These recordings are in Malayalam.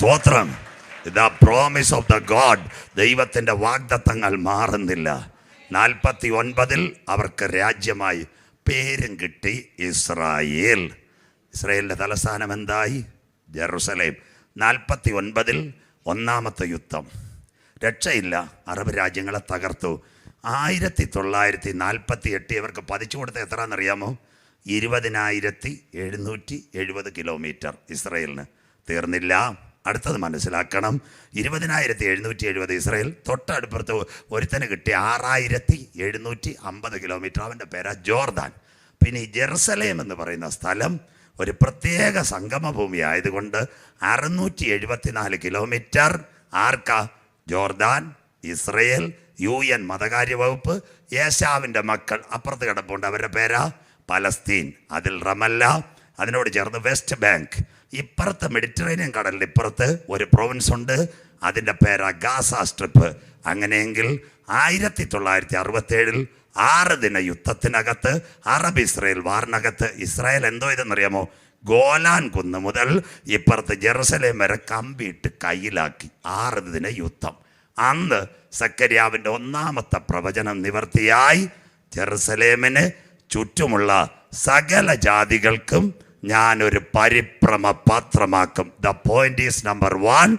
സ്വോത്രം the promise of the god ദൈവത്തിന്റെ വാഗ്ദത്തങ്ങൾ മാറുന്നില്ല. നാൽപ്പത്തി ഒൻപതിൽ അവർക്ക് രാജ്യമായി പേരും കിട്ടി ഇസ്രായേൽ. ഇസ്രായേലിന്റെ തലസ്ഥാനം എന്തായി? ജെറുസലേം. നാൽപ്പത്തി ഒൻപതിൽ ഒന്നാമത്തെ യുദ്ധം. രക്ഷയില്ല. അറബ് രാജ്യങ്ങളെ തകർത്തു. ആയിരത്തി തൊള്ളായിരത്തി നാൽപ്പത്തി എട്ട് ഇവർക്ക് പതിച്ചു കൊടുത്ത എത്രയാണെന്നറിയാമോ? ഇരുപതിനായിരത്തി എഴുന്നൂറ്റി എഴുപത് കിലോമീറ്റർ ഇസ്രയേലിന്. തീർന്നില്ല. അടുത്തത് മനസ്സിലാക്കണം. ഇരുപതിനായിരത്തി എഴുന്നൂറ്റി എഴുപത് ഇസ്രയേൽ തൊട്ടടുപ്പുറത്ത് ഒരുത്തന് കിട്ടിയ ആറായിരത്തി എഴുന്നൂറ്റി അമ്പത് കിലോമീറ്റർ. അവന്റെ പേരാ ജോർദാൻ. പിന്നെ ഈ ജെറുസലേം എന്ന് പറയുന്ന സ്ഥലം ഒരു പ്രത്യേക സംഗമഭൂമി ആയതുകൊണ്ട് അറുന്നൂറ്റി എഴുപത്തിനാല് കിലോമീറ്റർ. ആർക്ക? ജോർദാൻ ഇസ്രയേൽ യു എൻ മതകാര്യ വകുപ്പ് യേശാവിന്റെ മക്കൾ. അപ്പുറത്ത് കിടപ്പുണ്ട് അവരുടെ പേരാ പലസ്തീൻ. അതിൽ റമല്ല. അതിനോട് ചേർന്ന് വെസ്റ്റ് ബാങ്ക്. ഇപ്പുറത്ത് മെഡിറ്ററേനിയൻ കടലിൽ ഇപ്പുറത്ത് ഒരു പ്രൊവിൻസ് ഉണ്ട്. അതിന്റെ പേരാ ഗാസ സ്ട്രിപ്പ്. അങ്ങനെയെങ്കിൽ ആയിരത്തി തൊള്ളായിരത്തി അറുപത്തേഴിൽ ആറ് ദിന യുദ്ധത്തിനകത്ത് അറബ് ഇസ്രയേൽ വാറിനകത്ത് ഇസ്രായേൽ എന്തോ ഇതെന്നറിയാമോ? ഗോലാൻ കുന്ന് മുതൽ ഇപ്പുറത്ത് ജെറുസലേം വരെ കമ്പിയിട്ട് കയ്യിലാക്കി. ആറ് ദിന യുദ്ധം. അന്ന് സക്കരിയാവിന്റെ ഒന്നാമത്തെ പ്രവചനം നിവർത്തിയായി. ജെറുസലേമിന് ചുറ്റുമുള്ള സകല ജാതികൾക്കും ഞാനൊരു പരിഭ്രമ പാത്രമാക്കും the point is number one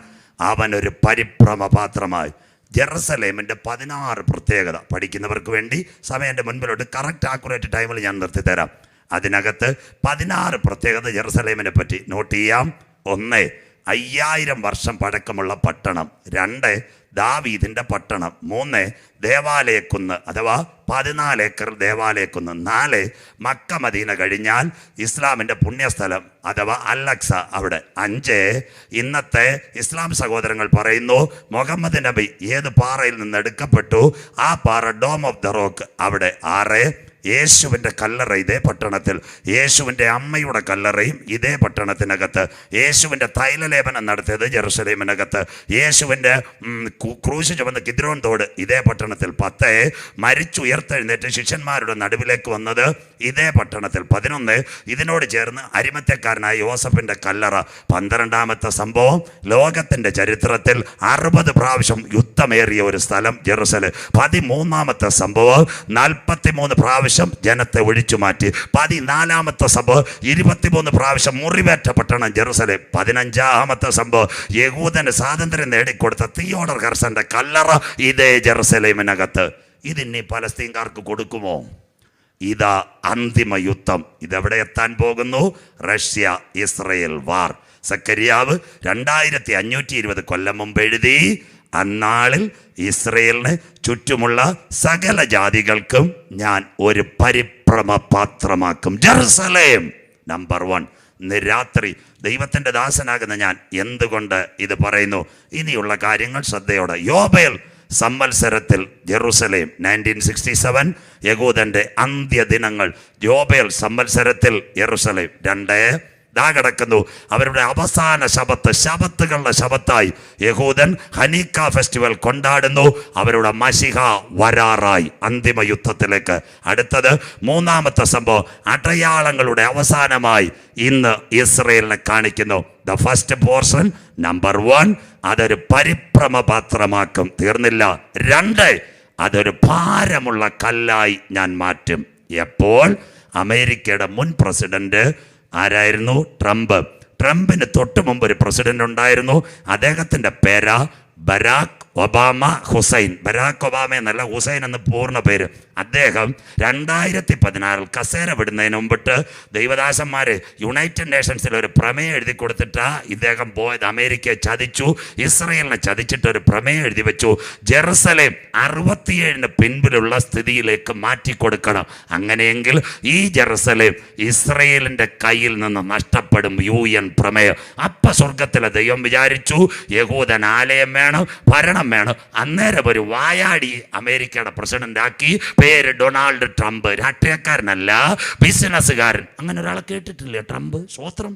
ഒരു പരിഭ്രമ പാത്രമായി ജെറുസലേമിന്റെ പതിനാറ് പ്രത്യേകത പഠിക്കുന്നവർക്ക് വേണ്ടി സമയം എന്റെ മുൻപിലോട്ട് കറക്റ്റ് ആക്കുറേറ്റ് ടൈമിൽ ഞാൻ നിർത്തി തരാം അതിനകത്ത് പതിനാറ് പ്രത്യേകത ജെറുസലേമിനെ പറ്റി നോട്ട് ചെയ്യാം. ഒന്ന് അയ്യായിരം വർഷം പഴക്കമുള്ള പട്ടണം. രണ്ട് ദാവീദിന്റെ പട്ടണം. മൂന്ന് ദേവാലയക്കുന്ന് അഥവാ പതിനാല് ഏക്കർ ദേവാലയക്കുന്ന്. നാല് മക്ക മദീന കഴിഞ്ഞാൽ ഇസ്ലാമിന്റെ പുണ്യസ്ഥലം അഥവാ അല്ലക്സ അവിടെ. അഞ്ച് ഇന്നത്തെ ഇസ്ലാം സഹോദരങ്ങൾ പറയുന്നു മുഹമ്മദ് നബി ഏത് പാറയിൽ നിന്ന് എടുക്കപ്പെട്ടു? ആ പാറ ഡോം ഓഫ് ദ റോക്ക് അവിടെ. ആറ് യേശുവിന്റെ കല്ലറ ഇതേ പട്ടണത്തിൽ യേശുവിന്റെ അമ്മയുടെ കല്ലറയും ഇതേ പട്ടണത്തിനകത്ത് യേശുവിന്റെ തൈലലേപനം നടത്തിയത് ജെറുസലേമിനകത്ത് യേശുവിന്റെ ക്രൂശ് ചുമന്ന കിദ്രോൻ തോട് ഇതേ പട്ടണത്തിൽ പത്ത് മരിച്ചുയർത്തെഴുന്നേറ്റ് ശിഷ്യന്മാരുടെ നടുവിലേക്ക് വന്നത് ഇതേ പട്ടണത്തിൽ പതിനൊന്ന്. ഇതിനോട് ചേർന്ന് അരിമത്യക്കാരനായ യോസഫിന്റെ കല്ലറ. പന്ത്രണ്ടാമത്തെ സംഭവം ലോകത്തിന്റെ ചരിത്രത്തിൽ അറുപത് പ്രാവശ്യം യുദ്ധമേറിയ ഒരു സ്ഥലം ജെറുസലേം. പതിമൂന്നാമത്തെ സംഭവം നാൽപ്പത്തിമൂന്ന് പ്രാവശ്യം ജനത്തെ ഒഴിച്ചു മാറ്റി. പതിനാലാമത്തെ സംഭവം ഇരുപത്തിമൂന്ന് പ്രാവശ്യം മുറിവേറ്റ പട്ടണം ജെറുസലേം. പതിനഞ്ചാമത്തെ സംഭവം യഹൂദന് സ്വാതന്ത്ര്യം നേടിക്കൊടുത്ത തിയോഡർ ഹർസന്റെ കല്ലറ ഇതേ ജെറുസലേമിനകത്ത്. ഇതിനി പലസ്തീൻകാർക്ക് കൊടുക്കുമോ? ഇതാ അന്തിമ യുദ്ധം. ഇതെവിടെ എത്താൻ പോകുന്നു? Russia Israel war. സക്കരിയാവ് രണ്ടായിരത്തി അഞ്ഞൂറ്റി ഇരുപത് കൊല്ലം മുമ്പ് എഴുതി അന്നാളിൽ ഇസ്രയേലിന് ചുറ്റുമുള്ള സകല ജാതികൾക്കും ഞാൻ ഒരു പരിഭ്രമ പാത്രമാക്കും ജെറുസലേം നമ്പർ വൺ രാത്രി ദൈവത്തിന്റെ ദാസനാകുന്ന ഞാൻ എന്തുകൊണ്ട് ഇത് പറയുന്നു? ഇനിയുള്ള കാര്യങ്ങൾ ശ്രദ്ധയോടെ. യോബേൽ സംവത്സരത്തിൽ ജെറുസലേം നയന്റീൻ സിക്സ്റ്റി സെവൻ യകൂദന്റെ അന്ത്യദിനങ്ങൾ. യോബേൽ സംവത്സരത്തിൽ ജെറുസലേം. രണ്ട് ദാ കിടക്കുന്നു. അവരുടെ അവസാന ശബത്ത് ശബത്തുകളുടെ ശബത്തായി യഹൂദൻ ഹനീക്ക ഫെസ്റ്റിവൽ കൊണ്ടാടുന്നു. അവരുടെ മഷിഹ വരാറായി അന്തിമ യുദ്ധത്തിലേക്ക്. അടുത്തത് മൂന്നാമത്തെ സംഭവം അടയാളങ്ങളുടെ അവസാനമായി ഇന്ന് ഇസ്രയേലിനെ കാണിക്കുന്നു. The first portion number one അതൊരു പരിഭ്രമ പാത്രമാക്കും. തീർന്നില്ല. രണ്ട് അതൊരു ഭാരമുള്ള കല്ലായി ഞാൻ മാറ്റും. എപ്പോൾ? അമേരിക്കയുടെ മുൻ പ്രസിഡന്റ് ആരായിരുന്നു? ട്രംപ്. ട്രംപിന് തൊട്ട് മുമ്പ് ഒരു പ്രസിഡന്റ് ഉണ്ടായിരുന്നു. അദ്ദേഹത്തിന്റെ പേരാ Barack Obama Hussein. Barack Obama എന്നല്ല ഹുസൈൻ എന്ന് പൂർണ പേര്. അദ്ദേഹം രണ്ടായിരത്തി പതിനാറിൽ കസേര വിടുന്നതിന് മുമ്പിട്ട് ദൈവദാസന്മാർ യുണൈറ്റഡ് നേഷൻസിൽ ഒരു പ്രമേയം എഴുതി കൊടുത്തിട്ട് ഇദ്ദേഹം പോയത്. അമേരിക്കയെ ചതിച്ചു ഇസ്രയേലിനെ ചതിച്ചിട്ട് ഒരു പ്രമേയം എഴുതി വെച്ചു. ജെറുസലേം അറുപത്തിയേഴിന് പിൻപിലുള്ള സ്ഥിതിയിലേക്ക് മാറ്റി കൊടുക്കണം. അങ്ങനെയെങ്കിൽ ഈ ജെറുസലേം ഇസ്രയേലിന്റെ കയ്യിൽ നിന്ന് നഷ്ടപ്പെടും യു എൻ പ്രമേയം. അപ്പ സ്വർഗത്തിലെ ദൈവം വിചാരിച്ചു യഹൂദൻ ആലയം വേണം ഭരണം വേണം. അന്നേരം ഒരു വായാടി അമേരിക്കയുടെ പ്രസിഡന്റ് ആക്കി പേര് ഡൊണാൾഡ് ട്രംപ്. രാഷ്ട്രീയക്കാരനല്ല ബിസിനസ്സുകാരൻ. അങ്ങനെ ഒരാളെ കേട്ടിട്ടില്ല ട്രംപ്? സ്വോത്രം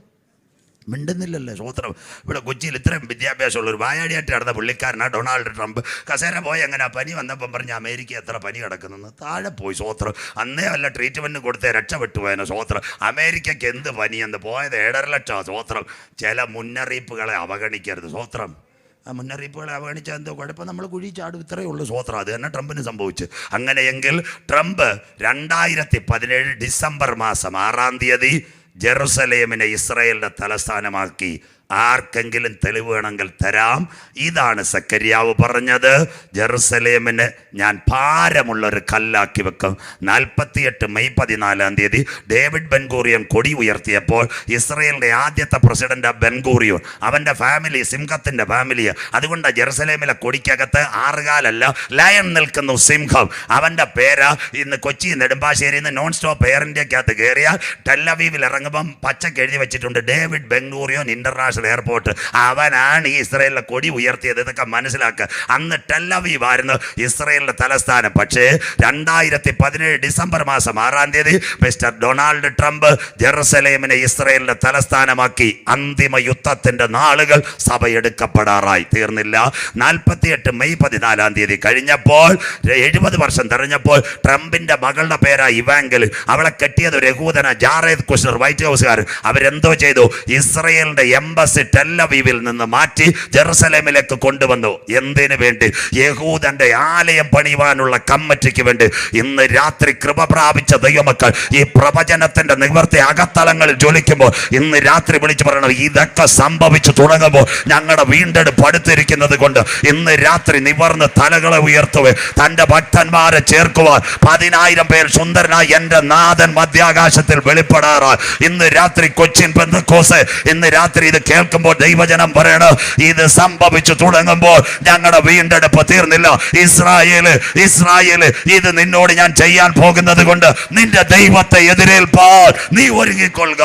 മിണ്ടുന്നില്ലല്ലോ സ്വോത്രം ഇവിടെ കൊച്ചിയിൽ ഇത്രയും വിദ്യാഭ്യാസമുള്ള ഒരു വായാടിയായിട്ട് നടന്ന പുള്ളിക്കാരനാണ് ഡൊണാൾഡ് ട്രംപ്. കസേര പോയി എങ്ങനെ പനി വന്നപ്പം പറഞ്ഞ് അമേരിക്ക എത്ര പനി കിടക്കുന്നെന്ന്. താഴെ പോയി സ്വോത്രം അന്നേ വല്ല ട്രീറ്റ്മെന്റ് കൊടുത്തേ രക്ഷപ്പെട്ടു സ്വോത്രം അമേരിക്കയ്ക്ക് എന്ത് പനിയെന്ന് പോയത് ഏഴര ലക്ഷം സ്വോത്രം ചില മുന്നറിയിപ്പുകളെ അവഗണിക്കരുത് സ്വോത്രം മുന്നറിയിപ്പുകളെ അവഗണിച്ചാൽ എന്തോ കുഴപ്പം? നമ്മൾ കുഴി ചാടും. ഇത്രയേ ഉള്ളൂ സ്വോത്രം. അത് തന്നെ ട്രംപിന് സംഭവിച്ചു. അങ്ങനെയെങ്കിൽ ട്രംപ് രണ്ടായിരത്തി പതിനേഴ് ഡിസംബർ മാസം ആറാം തീയതി ജെറുസലേമിനെ ഇസ്രയേലിന്റെ തലസ്ഥാനമാക്കി ആർക്കെങ്കിലും തെളിവ് വേണമെങ്കിൽ തരാം. ഇതാണ് സക്കരിയാവ് പറഞ്ഞത്. ജെറുസലേമിന് ഞാൻ ഭാരമുള്ള ഒരു കല്ലാക്കി വെക്കും. നാൽപ്പത്തിയെട്ട് മെയ് പതിനാലാം തീയതി ഡേവിഡ് ബെൻഗൂറിയൻ കൊടി ഉയർത്തിയപ്പോൾ ഇസ്രയേലിന്റെ ആദ്യത്തെ പ്രസിഡന്റ് ബെൻഗൂറിയോൻ അവന്റെ ഫാമിലി സിംഹത്തിന്റെ ഫാമിലി അതുകൊണ്ട് ജെറുസലേമിലെ കൊടിക്കകത്ത് ആറുകാലല്ല ലയൺ നിൽക്കുന്നു സിംഹം. അവന്റെ പേര് ഇന്ന് കൊച്ചി നെടുമ്പാശ്ശേരിയിൽ നിന്ന് നോൺ സ്റ്റോപ്പ് എയർ ഇന്ത്യക്കകത്ത് കയറിയാൽ ടെല്ലവീവിൽ ഇറങ്ങുമ്പം പച്ചക്ക് എഴുതി വെച്ചിട്ടുണ്ട് ഡേവിഡ് ബെംഗൂറിയോൻ ഇന്റർനാഷണൽ എയർപോർട്ട് അവനാണ് ഈ ഇസ്രയേലിലെ കൊടി ഉയർത്തിയത് ഇതൊക്കെ മനസ്സിലാക്കുക അന്ന് ടെല്ലവീവ് ആയിരുന്നു ഇസ്രയേലിന്റെ തലസ്ഥാനം. പക്ഷേ രണ്ടായിരത്തി പതിനേഴ് ഡിസംബർ മാസം ആറാം തീയതി മിസ്റ്റർ ഡൊണാൾഡ് ട്രംപ് ജെറുസലേമിനെ ഇസ്രയേലിന്റെ തലസ്ഥാനമാക്കി അന്തിമ യുദ്ധത്തിന്റെ നാളുകൾ സഭയെടുക്കപ്പെടാറായി. തീർന്നില്ല. നാൽപ്പത്തിയെട്ട് മെയ് പതിനാലാം തീയതി കഴിഞ്ഞപ്പോൾ എഴുപത് വർഷം തെരഞ്ഞപ്പോൾ ട്രംപിന്റെ മകളുടെ പേരായി ഇവാങ്കൽ. അവളെ കെട്ടിയത് ഒരു യഹൂദന ജാറേദ് കുഷ്ണർ വൈറ്റ് ഹൗസുകാർ അവരെന്തോ ചെയ്തു? ഇസ്രയേലിന്റെ എംബസി ടെല്ലവീവിൽ നിന്ന് മാറ്റി ജെറുസലേമിലേക്ക് കൊണ്ടുവന്നു. എന്തിനു വേണ്ടി? യഹൂദന്റെ ആലയം പണിയുവാനുള്ള കമ്മിറ്റിക്ക് വേണ്ടി. ഇന്ന് രാത്രി കൃപ പ്രാപിച്ച ദൈവമക്കൾ ഈ പ്രവചനത്തിന്റെ നിവർത്തി അകത്തലങ്ങളിൽ ജ്വലിക്കുമ്പോൾ ഇന്ന് രാത്രി വിളിച്ചു പറയണം ഇതൊക്കെ സംഭവിച്ചു തുടങ്ങുമ്പോൾ ഞങ്ങളുടെ വീണ്ടെടുപ്പ് അടുത്തിരിക്കുന്നത് കൊണ്ട് ഇന്ന് രാത്രി നിവർന്ന് തലകളെ ഉയർത്തുക തന്റെ ഭക്തന്മാരെ ചേർക്കുവാൻ പതിനായിരം പേർ സുന്ദരനായി എന്റെ നാഥൻ മധ്യാകാശത്തിൽ വെളിപ്പെടാറായി. ഇന്ന് രാത്രി കൊച്ചിൻ ബന്ധുക്കോസ് ഇന്ന് രാത്രി ഇത് കേൾക്കുമ്പോൾ ദൈവജനം പറയണം ഇത് സംഭവിച്ചു തുടങ്ങുമ്പോൾ ഞങ്ങളുടെ വീണ്ടെടുപ്പ് തീർന്നില്ല. ഇസ്രായേൽ ഇസ്രായേൽ ഇത് നിന്നോട് ഞാൻ ചെയ്യാൻ പോകുന്നത് കൊണ്ട് നിന്റെ ദൈവത്തെ എതിരേൽപ്പാൽ നീ ഒരുങ്ങിക്കൊള്ളുക.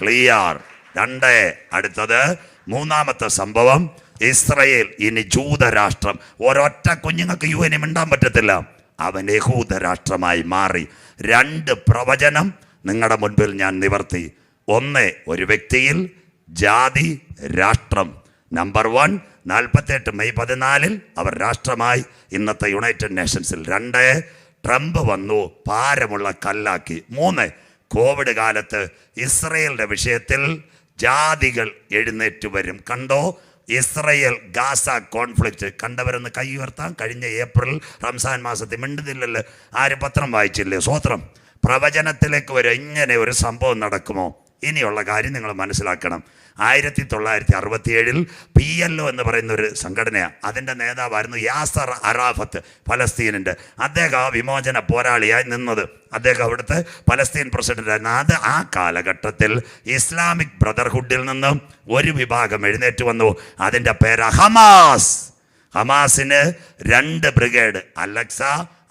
ക്ലിയർ. രണ്ട് അടുത്തത് മൂന്നാമത്തെ സംഭവം ഇസ്രയേൽ ഇനി ജൂതരാഷ്ട്രം. ഒരൊറ്റ കുഞ്ഞുങ്ങൾക്ക് യു എനി മിണ്ടാൻ പറ്റത്തില്ല. അവൻ യഹൂദരാഷ്ട്രമായി മാറി. രണ്ട് പ്രവചനം നിങ്ങളുടെ മുൻപിൽ ഞാൻ നിവർത്തി. ഒന്ന് ഒരു വ്യക്തിയിൽ ജാതി രാഷ്ട്രം. നമ്പർ വൺ നാൽപ്പത്തെട്ട് മെയ് പതിനാലിൽ അവർ രാഷ്ട്രമായി ഇന്നത്തെ യുണൈറ്റഡ് നേഷൻസിൽ രണ്ട് ട്രംപ് വന്നു ഭാരമുള്ള കല്ലാക്കി. മൂന്ന് കോവിഡ് കാലത്ത് ഇസ്രയേലിന്റെ വിഷയത്തിൽ ജാതികൾ എഴുന്നേറ്റ് വരും. കണ്ടോ? ഇസ്രയേൽ ഗാസ കോൺഫ്ലിക്റ്റ് കണ്ടവരെന്ന് കൈ ഉയർത്താൻ കഴിഞ്ഞ ഏപ്രിൽ റംസാൻ മാസത്തിൽ മിണ്ടുന്നില്ലല്ലോ. ആര് പത്രം വായിച്ചില്ലേ? സ്വോത്രം. പ്രവചനത്തിലേക്ക് വരെ ഇങ്ങനെ ഒരു സംഭവം നടക്കുമോ? ഇനിയുള്ള കാര്യം നിങ്ങൾ മനസ്സിലാക്കണം. ആയിരത്തി തൊള്ളായിരത്തി അറുപത്തിയേഴിൽ പി എൽ ഒ എന്ന് പറയുന്ന ഒരു സംഘടനയാണ് അതിന്റെ നേതാവായിരുന്നു യാസർ അറാഫത്ത് ഫലസ്തീനിന്റെ. അദ്ദേഹം ആ വിമോചന പോരാളിയായി നിന്നത്. അദ്ദേഹം അവിടുത്തെ പലസ്തീൻ പ്രസിഡന്റായിരുന്നു. അത് ആ കാലഘട്ടത്തിൽ ഇസ്ലാമിക് ബ്രദർഹുഡിൽ നിന്നും ഒരു വിഭാഗം എഴുന്നേറ്റ് വന്നു. അതിന്റെ പേര് ഹമാസ്. ഹമാസിന് രണ്ട് ബ്രിഗേഡ് അലക്സ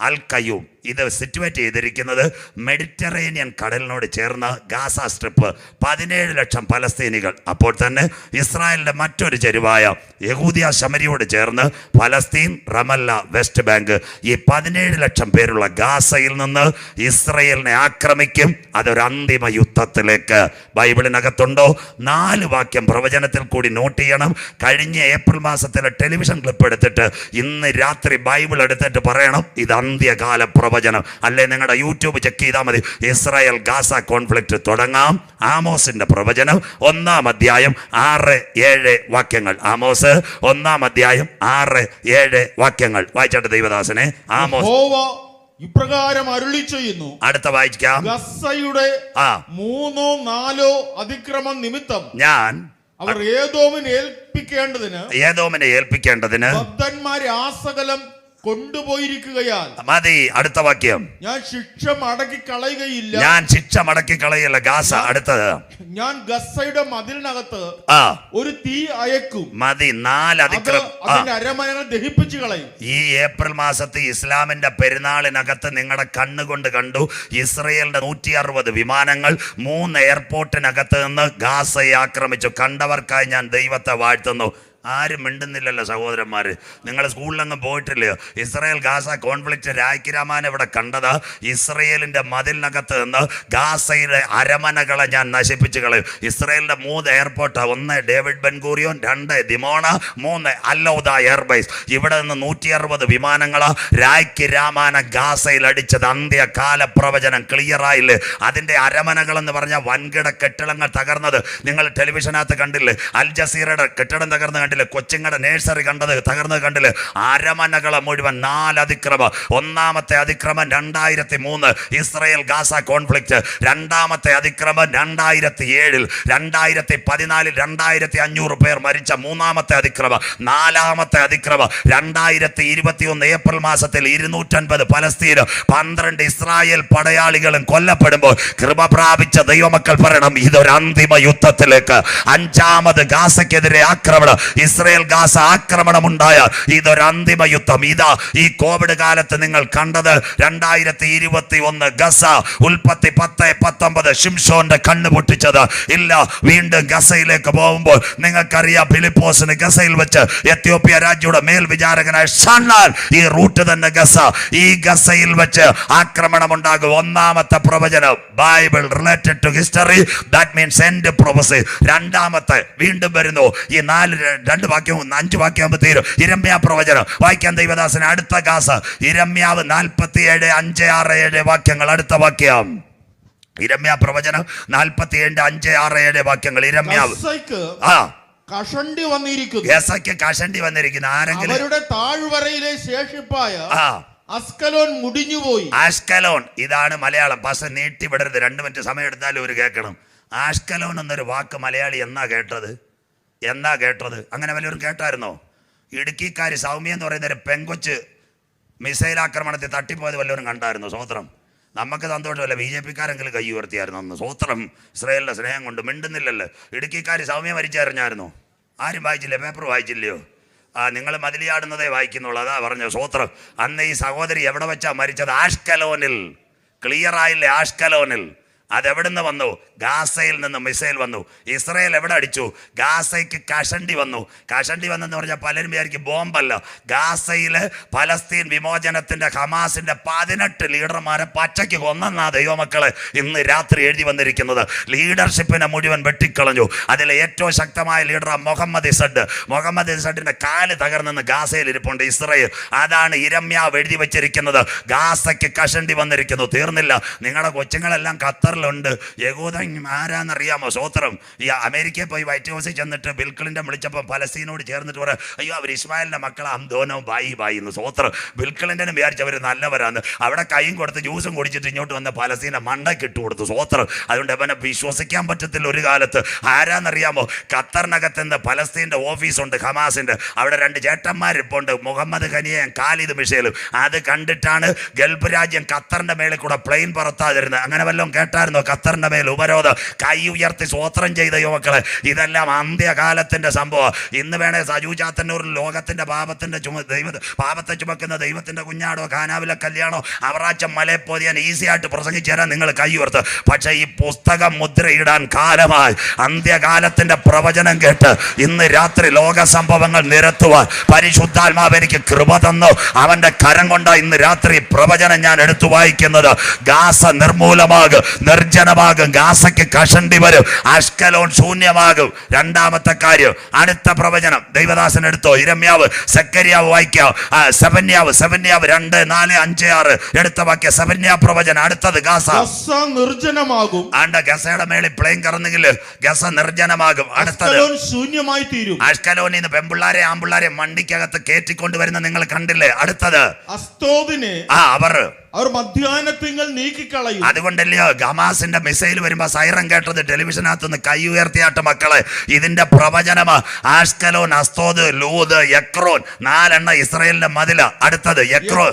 അൽ കയ്യൂം ഇത് സിറ്റുവേറ്റ് ചെയ്തിരിക്കുന്നത് മെഡിറ്ററേനിയൻ കടലിനോട് ചേർന്ന ഗാസ സ്ട്രിപ്പ് പതിനേഴ് ലക്ഷം പലസ്തീനികൾ. അപ്പോൾ തന്നെ ഇസ്രായേലിന്റെ മറ്റൊരു ചെരുവായ യഹൂദിയ ശമരിയോട് ചേർന്ന് ഫലസ്തീൻ റമല്ല വെസ്റ്റ് ബാങ്ക് ഈ പതിനേഴ് ലക്ഷം പേരുള്ള ഗാസയിൽ നിന്ന് ഇസ്രയേലിനെ ആക്രമിക്കും. അതൊരു അന്തിമ യുദ്ധത്തിലേക്ക്. ബൈബിളിനകത്തുണ്ടോ? നാല് വാക്യം പ്രവചനത്തിൽ കൂടി നോട്ട് ചെയ്യണം. കഴിഞ്ഞ ഏപ്രിൽ മാസത്തിലെ ടെലിവിഷൻ ക്ലിപ്പ് എടുത്തിട്ട് ഇന്ന് രാത്രി ബൈബിൾ എടുത്തിട്ട് പറയണം. ഇത് അന്ത്യകാല പ്രവചനം. അല്ലെ നിങ്ങളുടെ യൂട്യൂബ് ചെക്ക് ചെയ്താൽ മതി. ഇസ്രായേൽ ഗാസ കോൺഫ്ലിക്റ്റ് തുടങ്ങാം. ആമോസിന്റെ പ്രവചനം ഒന്നാം അധ്യായം ആറ് ഏഴ് വാക്യങ്ങൾ. ആമോസ് ഒന്നാം അധ്യായം ആറ് ഏഴ് വാക്യങ്ങൾ. വായിച്ചാട്ട് ദൈവദാസനെ. ആമോസ്. ഇപ്രകാരം അരുളി ചെയ്യുന്നു. അടുത്ത വായിക്കാം. ഗസ്സയുടെ ആ. മൂന്നോ നാലോ അതിക്രമം നിമിത്തം ഞാൻ അവർ ഏതോമിനെ ഏൽപ്പിക്കേണ്ടതിന് ഏതോമിനെ ഏൽപ്പിക്കേണ്ടതിന് ഭക്തന്മാരെ ആസകലം കൊണ്ടുപോയിരിക്കുകയാൽ മതി അടുത്ത വാക്യം. ഞാൻ ശിക്ഷ മടക്കി കളയുകയില്ല ഞാൻ ശിക്ഷ മടക്കി കളയല്ല ഗാസ അടുത്തത്. ഞാൻ ഗസ്സയുടെ മതിലിനകത്ത് ഒരു തീ അയക്കും. മതി നാല് അരമനകൾ ദഹിപ്പിച്ചു കളയും. ഈ ഏപ്രിൽ മാസത്തെ ഇസ്ലാമിന്റെ പെരുന്നാളിനകത്ത് നിങ്ങളുടെ കണ്ണുകൊണ്ട് കണ്ടു ഇസ്രയേലിന്റെ നൂറ്റി അറുപത് വിമാനങ്ങൾ മൂന്ന് എയർപോർട്ടിനകത്ത് നിന്ന് ഗാസയെ ആക്രമിച്ചു. കണ്ടവർക്കായി ഞാൻ ദൈവത്തെ വാഴ്ത്തുന്നു. ആരും മിണ്ടുന്നില്ലല്ലോ സഹോദരന്മാർ നിങ്ങൾ സ്കൂളിലങ്ങ് പോയിട്ടില്ലയോ? ഇസ്രായേൽ ഗാസ കോൺഫ്ലിക്റ്റ് രാഖിരാമാൻ ഇവിടെ കണ്ടത്? ഇസ്രയേലിന്റെ മതിലിനകത്ത് നിന്ന് ഗാസയിലെ അരമനകളെ ഞാൻ നശിപ്പിച്ചു കളയും. ഇസ്രയേലിന്റെ മൂന്ന് എയർപോർട്ട്. ഒന്ന് ഡേവിഡ് ബെൻഗൂറിയോൻ രണ്ട് ദിമോണ മൂന്ന് അല്ലൗദ എയർബേസ്. ഇവിടെ നിന്ന് നൂറ്റി അറുപത് വിമാനങ്ങൾ രാഖിരാമാന ഗാസയിൽ അടിച്ചത്. അന്ത്യകാല പ്രവചനം ക്ലിയറായില്ലേ അതിന്റെ എന്ന് പറഞ്ഞാൽ വൻകിട കെട്ടിടങ്ങൾ തകർന്നത്. നിങ്ങൾ ടെലിവിഷനകത്ത് കണ്ടില്ലേ? അൽ ജസീറയുടെ കെട്ടിടം തകർന്ന് കണ്ടില്ലേ? കൊച്ചിങ്ങടെ നേഴ്സറി കണ്ടത് തകർന്നത് കണ്ടില്ല? അരമനകളെ മുഴുവൻ നാല് അതിക്രമം. ഒന്നാമത്തെ അതിക്രമം രണ്ടായിരത്തി മൂന്ന് ഇസ്രയേൽ ഗാസ കോൺഫ്ലിക്റ്റ് രണ്ടാമത്തെ അതിക്രമം രണ്ടായിരത്തി ഏഴിൽ രണ്ടായിരത്തി പതിനാലിൽ രണ്ടായിരത്തി അഞ്ഞൂറ് പേർ മരിച്ച മൂന്നാമത്തെ അതിക്രമം. നാലാമത്തെ അതിക്രമം രണ്ടായിരത്തി ഇരുപത്തി ഒന്ന് ഏപ്രിൽ മാസത്തിൽ ഇരുന്നൂറ്റൻപത് പലസ്തീന് പന്ത്രണ്ട് ഇസ്രായേൽ പടയാളികളും കൊല്ലപ്പെടുമ്പോൾ കൃപ പ്രാപിച്ച ദൈവമക്കൾ പറയണം ഇതൊരു അന്തിമ യുദ്ധത്തിലേക്ക്. അഞ്ചാമത് ഗാസയ്ക്കെതിരെ ആക്രമണം. ഇസ്രയേൽ ഗാസ ആക്രമണം ഉണ്ടായ ഇതൊരു അന്തിമ യുദ്ധം. ഇതാ ഈ കോവിഡ് കാലത്ത് നിങ്ങൾ കണ്ടത് രണ്ടായിരത്തി ഇരുപത്തി ഒന്ന് ഗസ ഉൽപ്പത്തി പത്ത് പത്തൊമ്പത് ഷിംഷോന്റെ കണ്ണ് പൊട്ടിച്ചത്. ഇല്ല വീണ്ടും ഗസയിലേക്ക് പോകുമ്പോൾ നിങ്ങൾക്കറിയാം ഫിലിപ്പോസിന് ഗസയിൽ വെച്ച് എത്യോപ്യ രാജ്യയുടെ മേൽവിചാരകനായ ഷണ്ണാൽ ഈ റൂട്ട് തന്നെ ഗസ. ഈ ഗസയിൽ വെച്ച് ആക്രമണം ഉണ്ടാകും ഒന്നാമത്തെ പ്രവചനം Bible related to history that means end prophecy. രണ്ടാമത്തെ വീണ്ടും വരുന്നു. ഈ നാല് രണ്ട് വാക്യം ഒന്ന് അഞ്ച് വാക്യം തീരും. ഇരമ്യ പ്രവചനം. വായിക്കാൻ ദൈവദാസൻ അടുത്ത കാസ്. ഇരമ്യാവ് നാൽപ്പത്തി ഏഴ് അഞ്ച് ആറ് ഏഴ് വാക്യങ്ങൾ. അടുത്ത വാക്യം. ഇരമ്യ പ്രവചനം നാൽപ്പത്തി ഏഴ് അഞ്ച് ആറ് ഏഴ് വാക്യങ്ങൾ. ഇരമ്യാവ്. ആ. കഷണ്ടി വന്നിരിക്കുന്നു. കഷണ്ടി വന്നിരിക്കുന്നു. ആരെങ്കിലും അവരുടെ താഴ്വരയിലെ ശേഷിപ്പായ ആ. അസ്കലോൻ മുടിഞ്ഞുപോയി. ആഷ്കലോൺ. ഇതാണ് മലയാളം. പക്ഷെ നീട്ടി വിടരുത്. രണ്ട് മിനിറ്റ് സമയം എടുത്താലും ഒരു കേൾക്കണം. ആഷ്കലോൺ എന്നൊരു വാക്ക് മലയാളി എന്നാ കേട്ടത്? എന്നാ കേട്ടത്? അങ്ങനെ വല്ലവരും കേട്ടായിരുന്നോ? ഇടുക്കിക്കാർ സൗമ്യ എന്ന് പറയുന്ന ഒരു പെങ്കൊച്ച് മിസൈൽ ആക്രമണത്തിൽ തട്ടിപ്പോയത് വല്ലവരും കണ്ടായിരുന്നു? സ്വോത്രം നമുക്ക് സന്തോഷമല്ല? ബി ജെ പിക്കാരെങ്കിലും കൈ ഉയർത്തിയായിരുന്നു അന്ന്? സ്വോത്രം ഇസ്രയേലിന്റെ സ്നേഹം കൊണ്ട് മിണ്ടുന്നില്ലല്ലോ. ഇടുക്കിക്കാർ സൗമ്യ മരിച്ചറിഞ്ഞായിരുന്നു? ആരും വായിച്ചില്ലേ? പേപ്പർ വായിച്ചില്ലയോ? ആ നിങ്ങൾ മതിലിയാടുന്നതേ വായിക്കുന്നുള്ളൂ. അതാ പറഞ്ഞ സ്വോത്രം അന്ന് ഈ സഹോദരി എവിടെ വെച്ചാ മരിച്ചത്? ആഷ്കലോനിൽ. ക്ലിയർ ആയില്ലേ? ആഷ്കലോനിൽ. അതെവിടുന്ന് വന്നു? ഗാസയിൽ നിന്ന് മിസൈൽ വന്നു. ഇസ്രയേൽ എവിടെ അടിച്ചു? ഗാസയ്ക്ക് കഷണ്ടി വന്നു. കഷണ്ടി വന്നെന്ന് പറഞ്ഞാൽ പലരും വിചാരിക്കും ബോംബല്ല. ഗാസയിൽ ഫലസ്തീൻ വിമോചനത്തിന്റെ ഹമാസിന്റെ പതിനെട്ട് ലീഡർമാരെ പച്ചയ്ക്ക് കൊന്നെന്നാ ദൈവമക്കളെ ഇന്ന് രാത്രി എഴുതി വന്നിരിക്കുന്നത്. ലീഡർഷിപ്പിനെ മുഴുവൻ വെട്ടിക്കളഞ്ഞു. അതിലെ ഏറ്റവും ശക്തമായ ലീഡർ മുഹമ്മദ് ഇസഡ്. മുഹമ്മദ് ഇസഡിന്റെ കാൽ തകർന്നെന്ന് ഗാസയിൽ ഇരിപ്പുണ്ട് ഇസ്രയേൽ. അതാണ് ഇരമ്യാവ് എഴുതി വെച്ചിരിക്കുന്നത്. ഗാസയ്ക്ക് കഷണ്ടി വന്നിരിക്കുന്നു. തീർന്നില്ല. നിങ്ങളുടെ കൊച്ചുങ്ങളെല്ലാം ഖത്തറിലുണ്ട് യഹൂദൻ ആരാന്നറിയാമോ സ്വോത്രം ഈ അമേരിക്കയിൽ പോയി വൈറ്റ് ഹൗസിൽ ചെന്നിട്ട് ബിൽ ക്ലിന്റൺ വിളിച്ചപ്പോൾ ഫലസ്തീനോട് ചേർന്നിട്ട് പറയാം അയ്യോ അവർ ഇസ്മായിലിന്റെ മക്കളെ അന്തോനോ ബായി ബായി എന്ന് സ്വോത്രം ബിൽ ക്ലിന്റനും വിചാരിച്ചു അവർ നല്ലവരാന്ന് അവിടെ കൈയും കൊടുത്ത് ജ്യൂസും കുടിച്ചിട്ട് ഇങ്ങോട്ട് വന്ന ഫലസ്തീനെ മണ്ടയ്ക്ക് ഇട്ട് കൊടുത്തു സ്വോത്രം അതുകൊണ്ട് അവനെ വിശ്വസിക്കാൻ പറ്റത്തില്ല ഒരു കാലത്ത്. ആരാന്നറിയാമോ? ഖത്തറിനകത്ത് നിന്ന് ഫലസ്തീന്റെ ഓഫീസുണ്ട് ഹമാസിന്റെ അവിടെ രണ്ട് ചേട്ടന്മാരിപ്പോൾ ഉണ്ട് മുഹമ്മദ് ഖനിയയും ഖാലിദ് മിഷേലും. അത് കണ്ടിട്ടാണ് ഗൾഫ് രാജ്യം ഖത്തറിന്റെ മേളിൽ കൂടെ പ്ലെയിൻ പറത്താതിരുന്നത്. അങ്ങനെ വല്ലതും കേട്ടായിരുന്നോ? ഖത്തറിന്റെ മേൽ ഉപരോധം. കൈ ഉയർത്തി സ്വോത്രം ചെയ്ത യുവക്കളെ ഇതെല്ലാം അന്ത്യകാലത്തിന്റെ സംഭവം. ഇന്ന് വേണേ സജു ലോകത്തിന്റെ പാപത്തിന്റെ ചുമ ദൈവ പാപത്തെ ചുമക്കുന്ന ദൈവത്തിന്റെ കുഞ്ഞാടോ ഖാനാവിലെ കല്യാണോ അവറാച്ചം മലയെപ്പോതിയാൻ ഈസി ആയിട്ട് പ്രസംഗിച്ചു തരാൻ നിങ്ങൾ കൈ ഉയർത്ത്. പക്ഷേ ഈ പുസ്തകം മുദ്രയിടാൻ കാലമായി. അന്ത്യകാലത്തിന്റെ പ്രവചനം കേട്ട് ഇന്ന് രാത്രി ലോക സംഭവങ്ങൾ നിരത്തുവാൻ പരിശുദ്ധാത്മാവ് എനിക്ക് കൃപ തന്നു. അവന്റെ കരം കൊണ്ട് ഇന്ന് രാത്രി പ്രവചനം ഞാൻ എടുത്തു വായിക്കുന്നത്. ഗാസ നിർമൂലമാകും നിർജനമാകും ഗാസയ്ക്ക് കഷണ്ടി വരും. അഷ്കലോൺ ശൂന്യമാകും. രണ്ടാമത്തെ കാര്യം അടുത്ത പ്രവചനം. ദൈവദാസൻ എടുത്തോ? ഇരമ്യാവ് സെക്കരിയാവ് വായിക്കാം? ആ, സെവന്യാവ് സെവന്യാവ് രണ്ട് നാല് അഞ്ച് ആറ്. എടുത്ത വാക്യ സെവന്യാ പ്രവചനം. അടുത്തത് ഗാസ. നിർജനമാകും. ആണ്ട ഗസയുടെ മേളിൽ പ്ലെയിൻ കറന്നെങ്കിൽ ഗസ നിർജനമാകും. അടുത്തത് ശൂന്യമായി തീരും. അഷ്കലോനിൽ നിന്ന് പെമ്പിള്ളാരെ ആമ്പിള്ളാരെ മണ്ടിക്കകത്ത് കയറ്റിക്കൊണ്ടുവരുന്ന നിങ്ങൾ കണ്ടില്ലേ? അടുത്തത് അസ്തോദിനെ ആ അവർ അവർ മധ്യാഹ്നത്തിങ്ങൾ നീക്കിക്കളയും. അതുകൊണ്ടല്ലയോ ഗമാസിന്റെ മിസൈൽ വരുമ്പോ സൈറൻ കേട്ടത്? ടെലിവിഷനകത്ത് നിന്ന് കൈ ഉയർത്തിയാട്ട് മക്കളെ ഇതിന്റെ പ്രവചനം ആഷ്കലോൻ അസ്തോദ് ലൂദ് യക്രോൻ നാലെണ്ണ ഇസ്രയേലിന്റെ മതില അടുത്തത് യക്രോൻ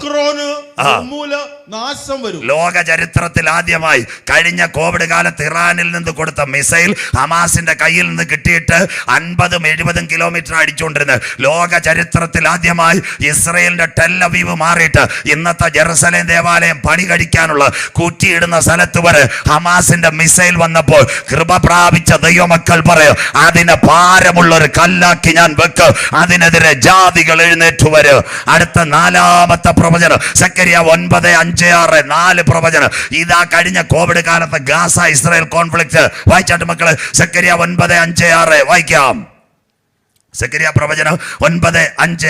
നാശം വരും. ലോക ചരിത്രത്തിൽ ആദ്യമായി കഴിഞ്ഞ കോവിഡ് കാലത്ത് ഇറാനിൽ നിന്ന് കൊടുത്ത മിസൈൽ ഹമാസിന്റെ കയ്യിൽ നിന്ന് കിട്ടിയിട്ട് അൻപതും എഴുപതും കിലോമീറ്റർ അടിച്ചുകൊണ്ടിരുന്നത് ലോക ചരിത്രത്തിൽ ആദ്യമായി ഇസ്രയേലിന്റെ ടെല്ലവീവ് മാറിയിട്ട് ഇന്നത്തെ ജെറുസലേം ദേവാലയം ദേവാലയം പണി കഴിക്കാനുള്ള കുറ്റിയിടുന്ന സ്ഥലത്ത് വരെ ഹമാസിന്റെ മിസൈൽ വന്നപ്പോൾ കൃപ പ്രാപിച്ച ദൈവമക്കൾ പറയും അതിന് ഭാരമുള്ള ഒരു കല്ലാക്കി ഞാൻ വെക്കും അതിനെതിരെ ജാതികൾ എഴുന്നേറ്റു വരും. അടുത്ത നാലാമത്തെ പ്രവചനം സക്കരിയ ഒൻപത് അഞ്ച് ആറ് നാല് പ്രവചനം. ഇതാ കഴിഞ്ഞ കോവിഡ് കാലത്ത് ഗാസ ഇസ്രായേൽ കോൺഫ്ലിക്ട്. വായിച്ചാട്ട് മക്കൾ സക്കരിയ ഒൻപത് അഞ്ച് ആറ് വായിക്കാം. സക്കരിയ പ്രവചനം ഒൻപത് അഞ്ച്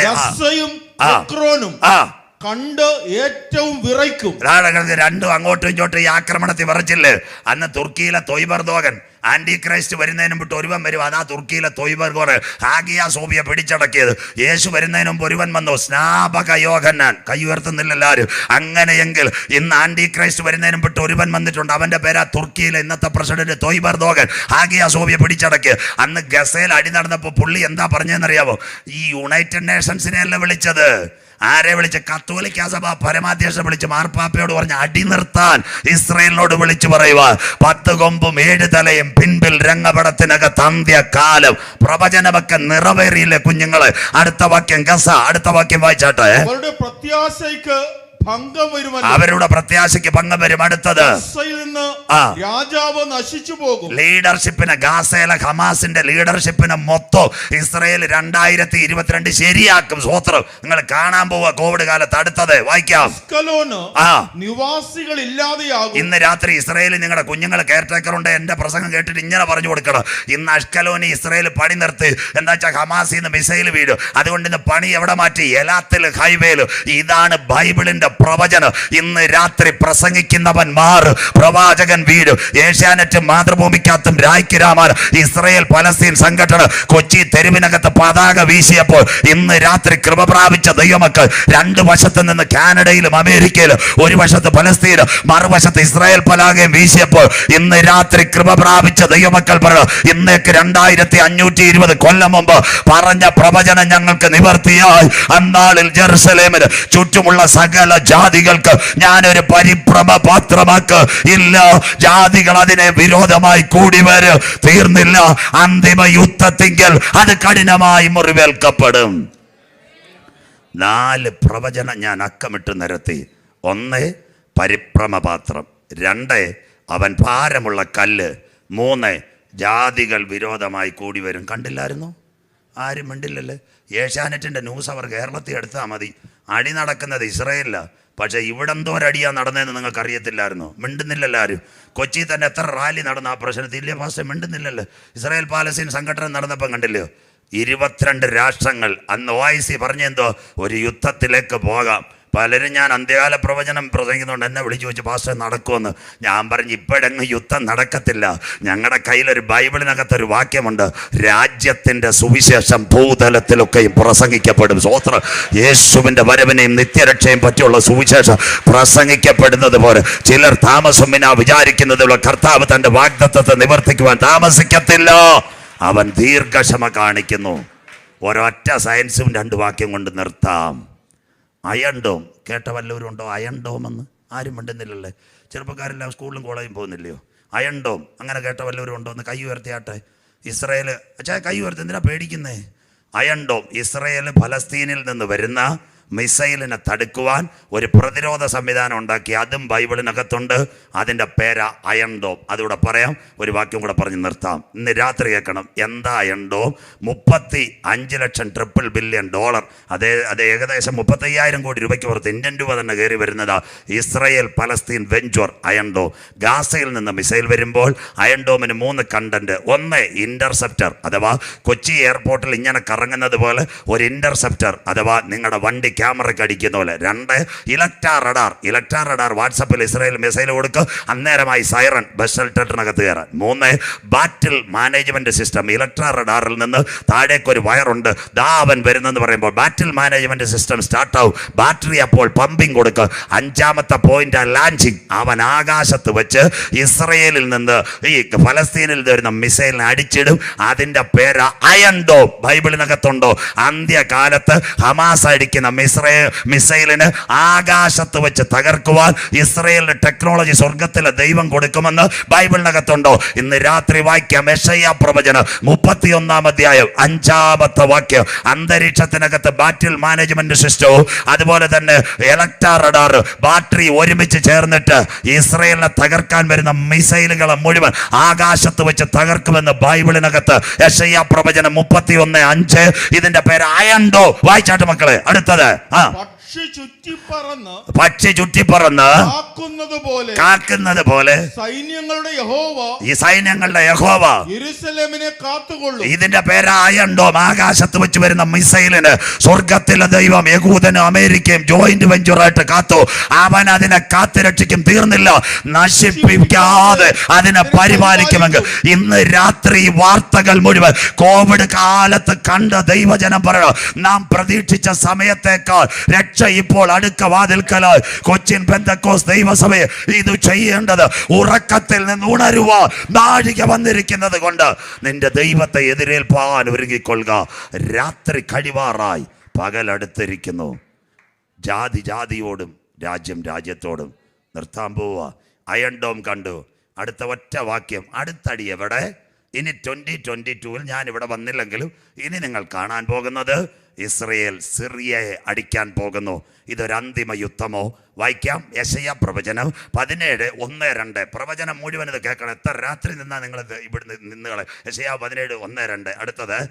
ആ- കണ്ട് ഏറ്റവും വിറയ്ക്കും. രണ്ടും അങ്ങോട്ടും ഇങ്ങോട്ടും ഈ ആക്രമണത്തിൽ വിറച്ചില്ലേ? അന്ന് തുർക്കിയിലെ തൊയ്ബർ ദോകൻ ആന്റി ക്രൈസ്റ്റ് വരുന്നതിന് മുമ്പ് ഒരുവൻ വരും. അതാ തുർക്കിയിലെ തൊയ്ബർ തൊയ്ബർഗോർ ആഗിയ സോബിയ പിടിച്ചടക്കിയത്. യേശു വരുന്നതിന് മുമ്പ് ഒരുവൻ വന്നു. സ്നാപക യോഹന്നാൻ. കൈ ഉയർത്തുന്നില്ല എല്ലാവരും. അങ്ങനെയെങ്കിൽ ഇന്ന് ആന്റി ക്രൈസ്റ്റ് വരുന്നതിന് മുമ്പ് ഒരുവൻ വന്നിട്ടുണ്ട്. അവന്റെ പേരാ തുർക്കിയിലെ ഇന്നത്തെ പ്രസിഡന്റ് തൊയ്ബർ ദോകൻ ആഗിയ സോബിയ പിടിച്ചടക്കി അന്ന് ഗസയിൽ അടി നടന്നപ്പോൾ പുള്ളി എന്താ പറഞ്ഞതെന്നറിയാവോ? ഈ യുണൈറ്റഡ് നേഷൻസിനെ അല്ല വിളിച്ചത്? ആരെ വിളിച്ച്? കത്തോലിക്ക സഭ പരമാധ്യക്ഷനെ വിളിച്ച് മാർപ്പാപ്പയോട് പറഞ്ഞ് അടി നിർത്താൻ ഇസ്രയേലിനോട് വിളിച്ചു പറയുക പത്ത് കൊമ്പും ഏഴ് തലയും പിൻപിൽ രംഗപടത്തിനകത്ത് അന്ത്യകാലം. പ്രവചനമൊക്കെ നിറവേറിയില്ലേ കുഞ്ഞുങ്ങൾ? അടുത്ത വാക്യം ഗസ അടുത്ത വാക്യം വായിച്ചാട്ടെ. പ്രത്യാശയ്ക്ക് ഭംഗം വരുമല്ലോ. അവരുടെ പ്രത്യാശയ്ക്ക് ഭംഗം വരും അടുത്തത്. രാജാവ് നശിച്ചു പോകും. ലീഡർഷിപ്പിന് ഗാസയിലെ ഹമാസിന്റെ ലീഡർഷിപ്പിന് മൊത്തം ഇസ്രയേൽ രണ്ടായിരത്തി ഇരുപത്തിരണ്ട് ശരിയാക്കും. സ്വോത്രം നിങ്ങൾ കാണാൻ പോവുക കോവിഡ് കാലത്ത് അടുത്തത്. വായിക്കാം. നിവാസികൾ ഇല്ലാതെയാകും. ഇന്ന് രാത്രി ഇസ്രയേലിൽ നിങ്ങളുടെ കുഞ്ഞുങ്ങൾ കെയർടേക്കർ ഉണ്ട്. എന്റെ പ്രസംഗം കേട്ടിട്ട് ഇങ്ങനെ പറഞ്ഞു കൊടുക്കണം. ഇന്ന് അഷ്കലോനി ഇസ്രയേൽ പണി നിർത്തി. എന്താ വെച്ചാൽ ഹമാസിൽ നിന്ന് മിസൈൽ വീഴും. അതുകൊണ്ട് ഇന്ന് പണി എവിടെ മാറ്റി? എലാത്തിൽ ഹൈവേയിൽ. ഇതാണ് ബൈബിളിന്റെ പ്രവചനം. ഇന്ന് രാത്രി പ്രസംഗിക്കുന്നവൻ മാറ് പ്രവാചകൻ വീട് ഏഷ്യാനെറ്റും മാതൃഭൂമിക്കകത്തും രായ്ക്ക് രാമാൻ ഇസ്രയേൽ പലസ്തീൻ സംഘടന കൊച്ചി തെരുവിനകത്ത് പതാക വീശിയപ്പോൾ ഇന്ന് രാത്രി കൃപ പ്രാപിച്ച ദൈവമക്കൾ രണ്ട് വശത്ത് നിന്ന് കാനഡയിലും അമേരിക്കയിലും ഒരു വശത്ത് പലസ്തീൻ മറുവശത്ത് ഇസ്രായേൽ പലാകയും വീശിയപ്പോൾ ഇന്ന് രാത്രി കൃപ പ്രാപിച്ച ദൈവമക്കൾ പറഞ്ഞു ഇന്നേക്ക് രണ്ടായിരത്തി അഞ്ഞൂറ്റി ഇരുപത് കൊല്ലം മുമ്പ് പറഞ്ഞ പ്രവചനം ഞങ്ങൾക്ക് നിവർത്തിയായി. അന്നാളിൽ ജെറുസലേമിന് ചുറ്റുമുള്ള സകല ജാതികൾക്ക് ഞാനൊരു പരിഭ്രമ പാത്രമാക്ക്. ഇല്ല ജാതികൾ അതിനെ വിരോധമായി കൂടി വര്. തീർന്നില്ല അന്തിമ യുദ്ധത്തിങ്കിൽ അത് കഠിനമായി മുറിവേൽക്കപ്പെടും. നാല് പ്രവചനം ഞാൻ അക്കമിട്ട് നിരത്തി. ഒന്ന് പരിഭ്രമപാത്രം രണ്ട് അവൻ ഭാരമുള്ള കല്ല്. മൂന്ന് ജാതികൾ വിരോധമായി കൂടി വരും. കണ്ടില്ലായിരുന്നു? ആരും മിണ്ടില്ലല്ലേ? ഏഷ്യാനെറ്റിന്റെ ന്യൂസ് അവർ കേരളത്തിൽ എടുത്താൽ മതി. അടി നടക്കുന്നത് ഇസ്രയേലിലാണ് പക്ഷേ ഇവിടെ എന്തോ ഒരടിയാ നടന്നതെന്ന് നിങ്ങൾക്ക് അറിയത്തില്ലായിരുന്നു മിണ്ടുന്നില്ലല്ലോ ആരും. കൊച്ചി തന്നെ എത്ര റാലി നടന്ന ആ പ്രശ്നത്തിൽ ഇല്ലേ പാസ്റ്റർ മിണ്ടുന്നില്ലല്ലോ. ഇസ്രായേൽ പാലസ്തീൻ സംഘടന നടന്നപ്പം കണ്ടില്ലയോ ഇരുപത്തിരണ്ട് രാഷ്ട്രങ്ങൾ അന്ന് ഒ ഐ സി പറഞ്ഞെന്തോ? ഒരു യുദ്ധത്തിലേക്ക് പോകാം. പലരും ഞാൻ അന്ത്യകാല പ്രവചനം പ്രസംഗിക്കുന്നുണ്ട് എന്നെ വിളിച്ചു വെച്ച് പാസ്റ്റർ നടക്കുമെന്ന് ഞാൻ പറഞ്ഞു ഇപ്പോഴെങ്ങ് യുദ്ധം നടക്കത്തില്ല. ഞങ്ങളുടെ കയ്യിലൊരു ബൈബിളിനകത്തൊരു വാക്യമുണ്ട്. രാജ്യത്തിന്റെ സുവിശേഷം ഭൂതലത്തിലൊക്കെയും പ്രസംഗിക്കപ്പെടും. സ്വോത്ര യേശുവിന്റെ വരവിനെയും നിത്യരക്ഷയും പറ്റിയുള്ള സുവിശേഷം പ്രസംഗിക്കപ്പെടുന്നത് പോലെ ചിലർ താമസം വിനാ വിചാരിക്കുന്നതിലുള്ള കർത്താവ് തന്റെ വാഗ്ദത്വത്തെ നിവർത്തിക്കുവാൻ താമസിക്കത്തില്ല. അവൻ ദീർഘക്ഷമ കാണിക്കുന്നു. ഒരൊറ്റ സയൻസും രണ്ട് വാക്യം കൊണ്ട് നിർത്താം. അയൺഡോം. കേട്ട വല്ലവരും ഉണ്ടോ? അയൺഡോം എന്ന്? ആരും മിണ്ടുന്നില്ലല്ലേ? ചെറുപ്പക്കാരെല്ലാം സ്കൂളിലും കോളേജും പോകുന്നില്ലയോ? അയൺഡോം. അങ്ങനെ കേട്ട വല്ലവരും ഉണ്ടോ എന്ന് കൈ ഉയർത്തിയാട്ടെ. ഇസ്രയേൽ അച്ഛാ കൈ ഉയർത്തി എന്തിനാ പേടിക്കുന്നേ? അയൺഡോം. ഇസ്രയേൽ ഫലസ്തീനിൽ നിന്ന് വരുന്ന മിസൈലിനെ തടുക്കുവാൻ ഒരു പ്രതിരോധ സംവിധാനം ഉണ്ടാക്കി. അതും ബൈബിളിനകത്തുണ്ട്. അതിന്റെ പേര അയൺഡോം അതിവിടെ പറയാം. ഒരു വാക്യം കൂടെ പറഞ്ഞ് നിർത്താം. ഇന്ന് രാത്രി കേൾക്കണം. എന്താ അയൺഡോം മുപ്പത്തി അഞ്ച് ലക്ഷം ട്രിപ്പിൾ ബില്യൺ ഡോളർ അതേ അത് ഏകദേശം മുപ്പത്തയ്യായിരം കോടി രൂപയ്ക്ക് പുറത്ത് ഇന്ത്യൻ രൂപ തന്നെ കയറി വരുന്നതാ ഇസ്രയേൽ പലസ്തീൻ വെഞ്ചോർ അയൺഡോം ഗാസയിൽ നിന്ന് മിസൈൽ വരുമ്പോൾ അയൺഡോമിന് മൂന്ന് കണ്ടന്റ്. ഒന്ന് ഇന്റർസെപ്റ്റർ അഥവാ കൊച്ചി എയർപോർട്ടിൽ ഇങ്ങനെ കറങ്ങുന്നത് പോലെ ഒരു ഇന്റർസെപ്റ്റർ അഥവാ നിങ്ങളുടെ വണ്ടി ക്യാമറയ്ക്ക് അടിക്കുന്ന പോലെ. രണ്ട് ഇലക്ട്രാ റഡാർ. ഇലക്ട്രാ റഡാർ വാട്സപ്പിൽ ഇസ്രായേൽ മിസൈൽ കൊടുക്കുക അന്നേരമായി സൈറൺ ബസ് ഷെൽട്ടറിനകത്ത് കയറാൻ മൂന്ന് ബാറ്റിൽ മാനേജ്മെന്റ് സിസ്റ്റം ഇലക്ട്രാ റഡാറിൽ നിന്ന് താഴേക്ക് ഒരു വയറുണ്ട്. ദാ അവൻ വരുന്നെന്ന് പറയുമ്പോൾ ബാറ്റിൽ മാനേജ്മെന്റ് സിസ്റ്റം സ്റ്റാർട്ടാവും ബാറ്ററി അപ്പോൾ പമ്പിങ് കൊടുക്കുക അഞ്ചാമത്തെ പോയിന്റ് ലാൻച്ചിങ് അവൻ ആകാശത്ത് വെച്ച് ഇസ്രയേലിൽ നിന്ന് ഈ ഫലസ്തീനിൽ വരുന്ന മിസൈലിനെ അടിച്ചിടും. അതിന്റെ പേര് അയൺഡോ ബൈബിളിനകത്തുണ്ടോ? അന്ത്യകാലത്ത് ഹമാസ് അടിക്കുന്ന ഇസ്രയേൽ മിസൈലിന് ആകാശത്ത് വെച്ച് തകർക്കുവാൻ ഇസ്രയേലിന്റെ ടെക്നോളജി സ്വർഗത്തിലെ ദൈവം കൊടുക്കുമെന്ന് ബൈബിളിനകത്തുണ്ടോ? ഇന്ന് രാത്രി വാക്യം മെഷയ്യ പ്രവചനം മുപ്പത്തിയൊന്നാം അധ്യായം അഞ്ചാമത്തെ വാക്യം. അന്തരീക്ഷത്തിനകത്ത് ബാറ്റിൽ മാനേജ്മെന്റ് സിസ്റ്റവും അതുപോലെ തന്നെ ഇലക്ട്രാ റഡാർ ബാറ്ററി ഒരുമിച്ച് ചേർന്നിട്ട് ഇസ്രയേലിനെ തകർക്കാൻ വരുന്ന മിസൈലുകളെ മുഴുവൻ ആകാശത്ത് വെച്ച് തകർക്കുമെന്ന് ബൈബിളിനകത്ത് യശയ്യ പ്രവചനം മുപ്പത്തിയൊന്ന് അഞ്ച്. ഇതിന്റെ പേര് അയണ്ടോ വായിച്ചാട്ട് മക്കളെ അടുത്തത്. ആ പക്ഷി ചുറ്റിപ്പറന്ന് പക്ഷി ചുറ്റിപ്പറന്ന് കാക്കുന്നത് പോലെ കാക്കുന്നത് പോലെ സൈന്യങ്ങളുടെ യഹോവ ഈ സൈന്യങ്ങളുടെ യഹോവ ഇരുസലേമിനെ കാത്തുകൊള്ളും. ഇതിന്റെ പേരായണ്ടോ ആകാശത്ത് വെച്ച് വരുന്ന മിസൈലിന് സ്വർഗത്തിലെ ദൈവം യകൂദനും അമേരിക്കയും ജോയിന്റ് വെഞ്ചറായിട്ട് കാത്തു. അവൻ അതിനെ കാത്തുരക്ഷിക്കും തീർന്നില്ല. നശിപ്പിക്കാതെ അതിനെ പരിപാലിക്കുമെങ്കിൽ ഇന്ന് രാത്രി വാർത്തകൾ മുഴുവൻ കോവിഡ് കാലത്ത് കണ്ട ദൈവജനം പറയണം നാം പ്രതീക്ഷിച്ച സമയത്തേക്കാൾ രക്ഷ ഇപ്പോൾ അടുക്ക വാതിൽക്കലാൽ കൊച്ചിൻ പെന്തക്കോസ് ദൈവസഭയെ ഇത് ചെയ്യേണ്ടത് ഉറക്കത്തിൽ നിന്ന് ഉണരുവാ നാഴിക വന്നിരിക്കുന്നത് കൊണ്ട് നിന്റെ ദൈവത്തെ എതിരേൽപ്പാൻ ഒരുങ്ങിക്കൊള്ളുക. രാത്രി കഴിവാറായി. പകലടുത്തിരിക്കുന്നു ജാതി ജാതിയോടും രാജ്യം രാജ്യത്തോടും നിർത്താൻ പോവുക. അയൺഡോം കണ്ടു. അടുത്ത ഒറ്റ വാക്യം. അടുത്തടി എവിടെ? ഇനി ട്വന്റി ട്വന്റി ടൂവിൽ ഞാൻ ഇവിടെ വന്നില്ലെങ്കിലും ഇനി നിങ്ങൾ കാണാൻ പോകുന്നത് ഇസ്രയേൽ സിറിയയെ അടിക്കാൻ പോകുന്നു. ഇതൊരു അന്തിമ യുദ്ധമോ? വായിക്കാം. യശയ പ്രവചനം പതിനേഴ് ഒന്ന് രണ്ട്. പ്രവചനം മുഴുവൻ ഇത് കേൾക്കണം. എത്ര രാത്രി നിന്നാ നിങ്ങൾ ഇവിടുന്ന് നിന്നുകളെ? യശയ പതിനേഴ് ഒന്ന് രണ്ട്. അടുത്തത്.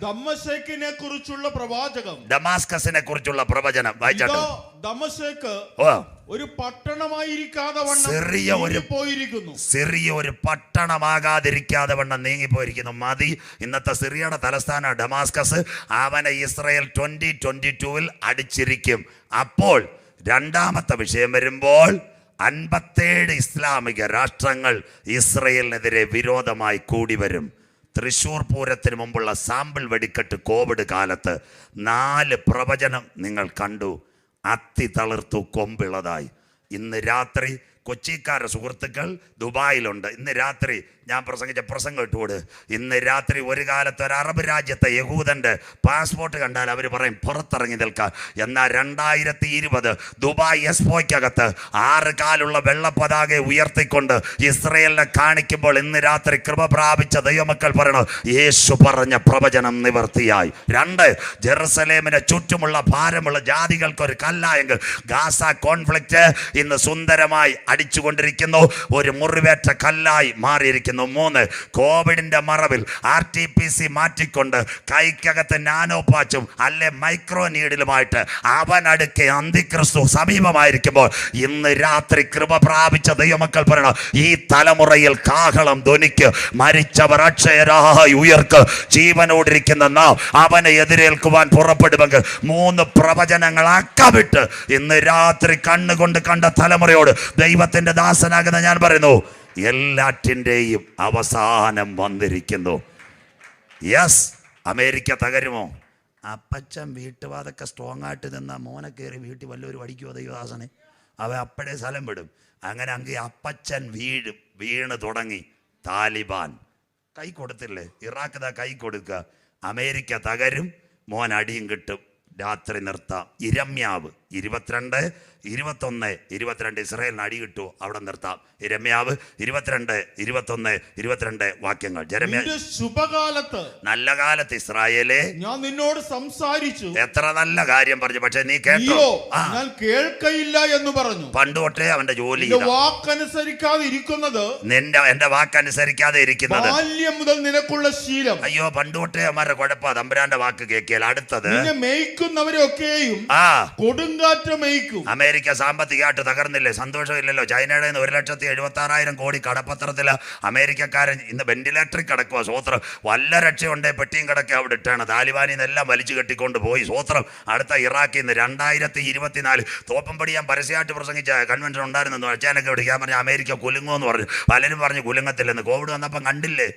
കുറിച്ചുള്ള പ്രവാചകം. ഡമാസ്കസിനെ കുറിച്ചുള്ള പ്രവചനം. വായിച്ചോ ദമശേക്ക് ഓ. ഒരു പട്ടണമായിരിക്കാതെ ചെറിയ ഒരു- പോയിരിക്കുന്നു ചെറിയ ഒരു പട്ടണമാകാതിരിക്കാതെ വണ്ണം നീങ്ങിപ്പോയിരിക്കുന്നു. മതി. ഇന്നത്തെ സിറിയയുടെ തലസ്ഥാന ഡമാസ്കസ്. അവനെ ഇസ്രയേൽ ട്വന്റി ട്വന്റി ടൂവിൽ അടിച്ചിരിക്കും. അപ്പോൾ രണ്ടാമത്തെ വിഷയം വരുമ്പോൾ അൻപത്തേഴ് ഇസ്ലാമിക രാഷ്ട്രങ്ങൾ ഇസ്രയേലിനെതിരെ വിരോധമായി കൂടി വരും. തൃശൂർ പൂരത്തിന് മുമ്പുള്ള സാമ്പിൾ വെടിക്കെട്ട് കോവിഡ് കാലത്ത് നാല് പ്രവചനം നിങ്ങൾ കണ്ടു. അത്തി തളിർത്തു കൊമ്പിളതായി. ഇന്ന് രാത്രി കൊച്ചിക്കാര സുഹൃത്തുക്കൾ ദുബായിലുണ്ട്. ഇന്ന് രാത്രി ഞാൻ പ്രസംഗിച്ച പ്രസംഗം ഇട്ടുകൊട്. ഇന്ന് രാത്രി ഒരു കാലത്ത് ഒരു അറബ് രാജ്യത്തെ യഹൂദന്റെ പാസ്പോർട്ട് കണ്ടാൽ അവർ പറയും പുറത്തിറങ്ങി നിൽക്കാൻ എന്നാൽ രണ്ടായിരത്തി ഇരുപത് ദുബായ് എസ്പോയ്ക്കകത്ത് ആറ് കാലുള്ള വെള്ള പതാക ഉയർത്തിക്കൊണ്ട് ഇസ്രയേലിനെ കാണിക്കുമ്പോൾ ഇന്ന് രാത്രി കൃപ പ്രാപിച്ച ദൈവമക്കൾ പറയണം യേശു പറഞ്ഞ പ്രവചനം നിവർത്തിയായി. രണ്ട് ജെറുസലേമിനെ ചുറ്റുമുള്ള ഭാരമുള്ള ജാതികൾക്ക് ഒരു കല്ലായെങ്കിൽ ഗാസ കോൺഫ്ലിക്റ്റ് ഇന്ന് സുന്ദരമായി അടിച്ചുകൊണ്ടിരിക്കുന്നു ഒരു മുറിവേറ്റ കല്ലായി മാറിയിരിക്കുന്നു. മൂന്ന് കോവിഡിന്റെ മറവിൽ ആർ ടി പി സി മാറ്റിക്കൊണ്ട് കൈക്കകത്ത് നാനോ പാച്ചും അല്ലെ മൈക്രോ നീഡിലുമായിട്ട് അവൻ അടുക്കെ അന്തിക്രിസ്തു സമീപമായിരിക്കുമ്പോൾ ഇന്ന് രാത്രി കൃപ പ്രാപിച്ച ദൈവമക്കൾ പറയണം ഈ തലമുറയിൽ കാഹളം ധ്വനിക്ക് മരിച്ചവർ അക്ഷയരായി ഉയർക്ക് ജീവനോടിരിക്കുന്ന നാം അവനെ എതിരേൽക്കുവാൻ പുറപ്പെടുമെങ്കിൽ മൂന്ന് പ്രവചനങ്ങൾ അക്കമിട്ട് ഇന്ന് രാത്രി കണ്ണുകൊണ്ട് കണ്ട തലമുറയോട് ദൈവത്തിന്റെ ദാസനാകുന്ന ഞാൻ പറയുന്നു എല്ലാറ്റിന്റെയും അവസാനം വന്നിരിക്കുന്നു. യെസ് അമേരിക്ക തകരുമോ? അപ്പച്ചൻ വീട്ടുവാതൊക്കെ സ്ട്രോങ് ആയിട്ട് നിന്ന മോനെ കയറി വീട്ടിൽ വല്ലവരും അടിക്കുമോ ദൈവദാസനെ? അവ അപ്പഴേ സ്ഥലം വിടും. അങ്ങനെ അങ്ങ് അപ്പച്ചൻ വീഴും വീണ് തുടങ്ങി. താലിബാൻ. കൈ കൊടുത്തില്ലേ? ഇറാഖ് ദാ കൈ കൊടുക്കുക അമേരിക്ക തകരും. മോൻ അടിയും കിട്ടും. രാത്രി നിർത്താം. ഇരമ്യാവ്. ഇരുപത്തിരണ്ട് ഇരുപത്തൊന്ന് ഇരുപത്തിരണ്ട്. ഇസ്രായേലിന് അടി കിട്ടു. അവിടെ നിർത്താം. രമ്യാവ് ഇരുപത്തിരണ്ട് ഇരുപത്തൊന്ന് ഇരുപത്തിരണ്ട് വാക്യങ്ങൾ. ജരമ്യ ശുഭകാലത്ത് നല്ല കാലത്ത് ഇസ്രായേലെ. ഞാൻ നിന്നോട് സംസാരിച്ചു. എത്ര നല്ല കാര്യം പറഞ്ഞു. പക്ഷെ നീ കേട്ടോ. ഞാൻ കേൾക്കയില്ല എന്ന് പറഞ്ഞു. പണ്ട് തൊട്ടേ അവന്റെ ജോലി. വാക്കനുസരിക്കാതെ ഇരിക്കുന്നത് നിന്റെ എന്റെ വാക്കനുസരിക്കാതെ ഇരിക്കുന്നത്. ബാല്യം മുതൽ നിനക്കുള്ള ശീലം. അയ്യോ പണ്ട് തൊട്ടേ അവന്മാരുടെ കുഴപ്പ. തമ്പുരാന്റെ വാക്ക് കേൾക്കിയാൽ അടുത്തത് മേയ്ക്കുന്നവരെയൊക്കെയും ആ. അമേരിക്ക സാമ്പത്തികമായിട്ട് തകർന്നില്ലേ? സന്തോഷമില്ലല്ലോ. ചൈനയുടെ ഒരു ലക്ഷത്തി എഴുപത്തി ആറായിരം കോടി കടപ്പത്രത്തിൽ അമേരിക്കക്കാരൻ ഇന്ന് വെന്റിലേറ്ററിൽ കിടക്കുക സ്വോത്രം വല്ല രക്ഷയുണ്ടേ? പെട്ടിയും കിടക്കുക അവിടെ ഇട്ടാണ്. താലിബാനിൽ നിന്നെല്ലാം വലിച്ചു കെട്ടിക്കൊണ്ട് പോയി. സ്വോത്രം അടുത്ത ഇറാഖിൽ നിന്ന് രണ്ടായിരത്തി ഇരുപത്തിനാല് തോപ്പമ്പടി ഞാൻ പരസ്യമായിട്ട് പ്രസംഗിച്ച കൺവെൻഷൻ ഉണ്ടായിരുന്നു അച്ഛനൊക്കെ വിളിക്കാൻ പറഞ്ഞ അമേരിക്ക കുലുങ്ങോ എന്ന് പറഞ്ഞു. പലരും പറഞ്ഞു കുലുങ്ങത്തില്ലെന്ന്. കോവിഡ് വന്നപ്പം കണ്ടില്ലേ?